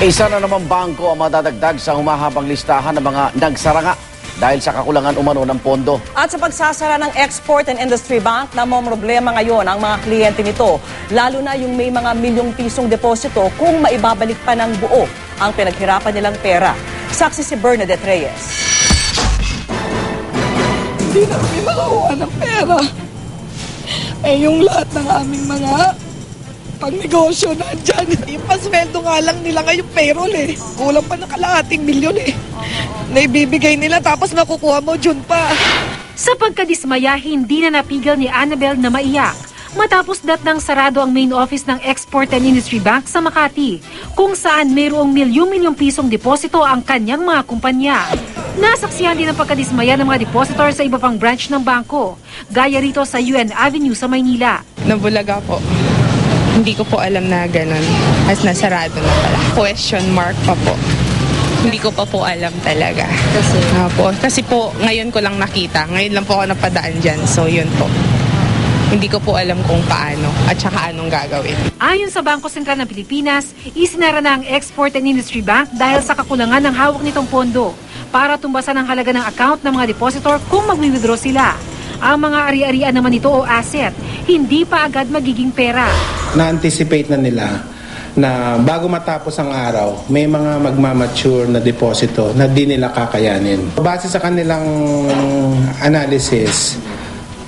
Isa na naman bangko ang madadagdag sa humahabang listahan ng mga nagsaranga dahil sa kakulangan umano ng pondo. At sa pagsasara ng Export and Industry Bank, namang problema ngayon ang mga kliyente nito. Lalo na yung may mga milyong pisong deposito kung maibabalik pa ng buo ang pinaghirapan nilang pera. Saksi si Bernadette Reyes. Hindi na kami makakuha ng pera. Eh, yung lahat ng aming mga pangnegosyo na dyan. Yung pasweldo nga lang nila ngayon payroll eh. Kulang pa ng kalahating milyon eh. Na ibibigay nila tapos makukuha mo June pa. Sa pagkadismaya, hindi na napigil ni Annabel na maiyak. Matapos datnang sarado ang main office ng Export and Industry Bank sa Makati, kung saan mayroong milyong-milyong pisong deposito ang kanyang mga kumpanya. Nasaksihan din ang pagkadismaya ng mga depositor sa iba pang branch ng bangko, gaya rito sa UN Avenue sa Maynila. Nabulaga po. Hindi ko po alam na ganun. As nasarado na pala. Question mark pa po. Hindi ko pa po alam talaga. Kasi? po. Kasi po, ngayon ko lang nakita. Ngayon lang po ako napadaan dyan. So, yun po. Hindi ko po alam kung paano at saka anong gagawin. Ayon sa Bangko Sentral ng Pilipinas, isinara na ang Export and Industry Bank dahil sa kakulangan ng hawak nitong pondo para tumbasan ang halaga ng account ng mga depositor kung mag-withdraw sila. Ang mga ari-arian naman ito o asset, hindi pa agad magiging pera. na-anticipate na nila na bago matapos ang araw, may mga magmamature na deposito na di nila kakayanin. Base sa kanilang analysis,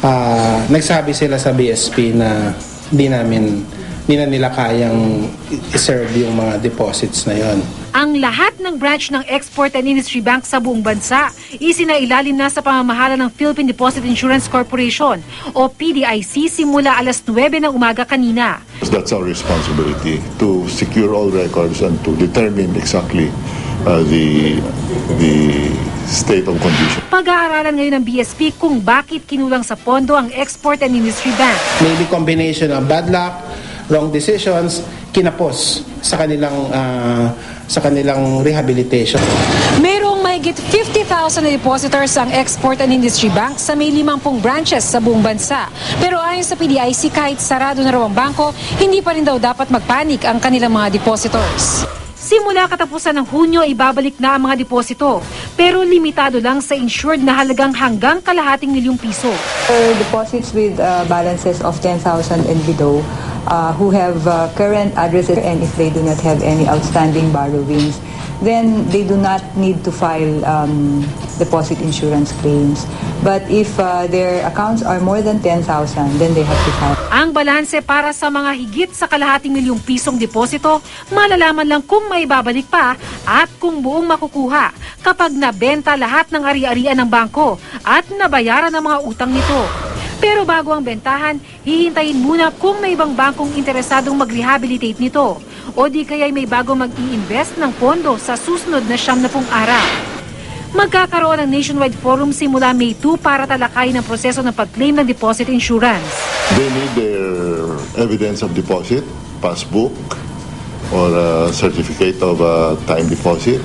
ah, nagsabi sila sa BSP na di namin di na nila kayang i-serve yung mga deposits na yon. Ang lahat ng branch ng Export and Industry Bank sa buong bansa isinailalim na sa pamamahala ng Philippine Deposit Insurance Corporation o PDIC simula alas 9 ng umaga kanina. That's our responsibility to secure all records and to determine exactly uh, the the state of condition. Pag-aaralan ngayon ng BSP kung bakit kinulang sa pondo ang Export and Industry Bank. Maybe combination of bad luck, wrong decisions, kinapos sa kanilang ah, sa kanilang rehabilitation. Mayroong mahigit 50,000 na depositors ang Export and Industry Bank sa may 50 branches sa buong bansa. Pero ayon sa PDIC, kahit sarado na raw ang bangko, hindi pa rin daw dapat magpanik ang kanilang mga depositors. Simula katapusan ng Hunyo, ibabalik na ang mga deposito. Pero limitado lang sa insured na halagang hanggang kalahating milyong piso. For deposits with uh, balances of 10,000 and below, uh, who have uh, current addresses and if they do not have any outstanding borrowings, then they do not need to file um, deposit insurance claims. But if uh, their accounts are more than 10,000, then they have to file. Ang balanse para sa mga higit sa kalahating milyong pisong deposito, malalaman lang kung may babalik pa at kung buong makukuha kapag nabenta lahat ng ari-arian ng bangko at nabayaran ang mga utang nito. Pero bago ang bentahan, hihintayin muna kung may ibang bangkong interesadong mag-rehabilitate nito o di kaya may bago mag-i-invest ng pondo sa susunod na siyam na pong araw. Magkakaroon ng nationwide forum simula May 2 para talakayin ang proseso ng pag-claim ng deposit insurance. They need their evidence of deposit, passbook, or a certificate of uh, time deposit.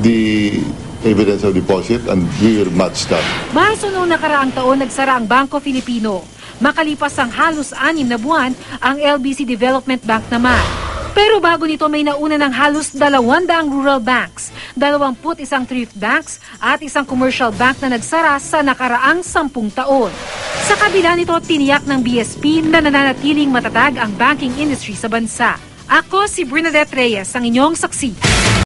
The evidence of deposit and we will match that. Marso noong nakaraang taon nagsara ang Bangko Filipino. Makalipas ang halos anim na buwan, ang LBC Development Bank naman. Pero bago nito may nauna ng halos 200 rural banks, 21 thrift banks at isang commercial bank na nagsara sa nakaraang 10 taon. Sa kabila nito, tiniyak ng BSP na nananatiling matatag ang banking industry sa bansa. Ako si Bernadette Reyes, ang inyong saksi.